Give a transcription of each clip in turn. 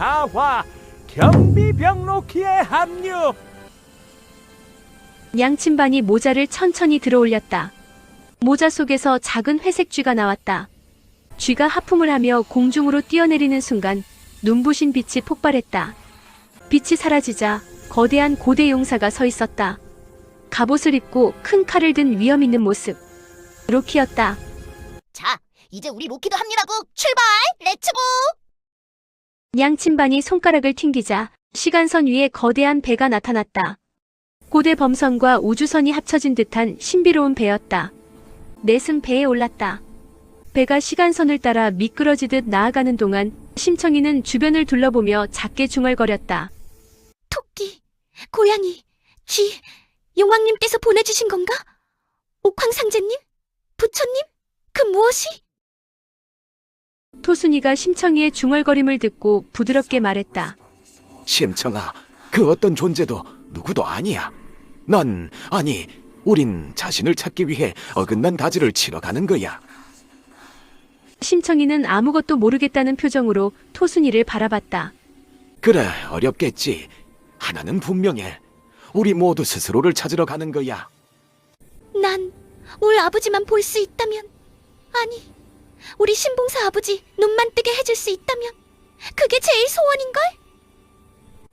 사화 경비병 로키에 합류. 양친반이 모자를 천천히 들어올렸다. 모자 속에서 작은 회색 쥐가 나왔다. 쥐가 하품을 하며 공중으로 뛰어내리는 순간 눈부신 빛이 폭발했다. 빛이 사라지자 거대한 고대 용사가 서 있었다. 갑옷을 입고 큰 칼을 든 위험 있는 모습. 로키였다. 자, 이제 우리 로키도 합류라고 출발! 렛츠고! 양친반이 손가락을 튕기자 시간선 위에 거대한 배가 나타났다. 고대 범선과 우주선이 합쳐진 듯한 신비로운 배였다. 넷은 배에 올랐다. 배가 시간선을 따라 미끄러지듯 나아가는 동안 심청이는 주변을 둘러보며 작게 중얼거렸다. 토끼, 고양이, 쥐, 용왕님께서 보내주신 건가? 옥황상제님? 부처님? 그 무엇이? 토순이가 심청이의 중얼거림을 듣고 부드럽게 말했다. 심청아, 그 어떤 존재도 누구도 아니야. 넌, 아니, 우린 자신을 찾기 위해 어긋난 다지를 치러 가는 거야. 심청이는 아무것도 모르겠다는 표정으로 토순이를 바라봤다. 그래, 어렵겠지. 하나는 분명해. 우리 모두 스스로를 찾으러 가는 거야. 난울 아버지만 볼 수 있다면, 아니, 우리 신봉사 아버지 눈만 뜨게 해줄 수 있다면, 그게 제일 소원인걸?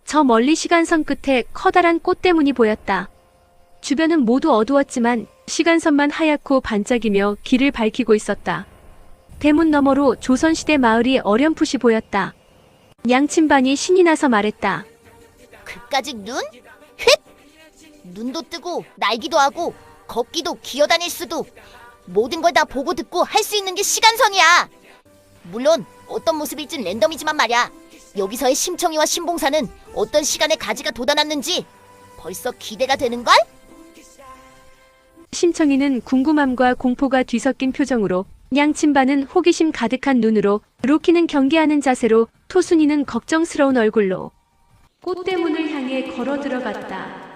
저 멀리 시간선 끝에 커다란 꽃대문이 보였다. 주변은 모두 어두웠지만 시간선만 하얗고 반짝이며 길을 밝히고 있었다. 대문 너머로 조선시대 마을이 어렴풋이 보였다. 양친반이 신이 나서 말했다. 그까짓 눈? 휙! 눈도 뜨고 날기도 하고 걷기도 기어다닐 수도 모든 걸 다 보고 듣고 할 수 있는 게 시간선이야. 물론 어떤 모습일진 랜덤이지만 말이야. 여기서의 심청이와 신봉사는 어떤 시간에 가지가 돋아났는지 벌써 기대가 되는걸? 심청이는 궁금함과 공포가 뒤섞인 표정으로 양친반은 호기심 가득한 눈으로 로키는 경계하는 자세로 토순이는 걱정스러운 얼굴로 꽃대문을 향해 걸어 들어갔다.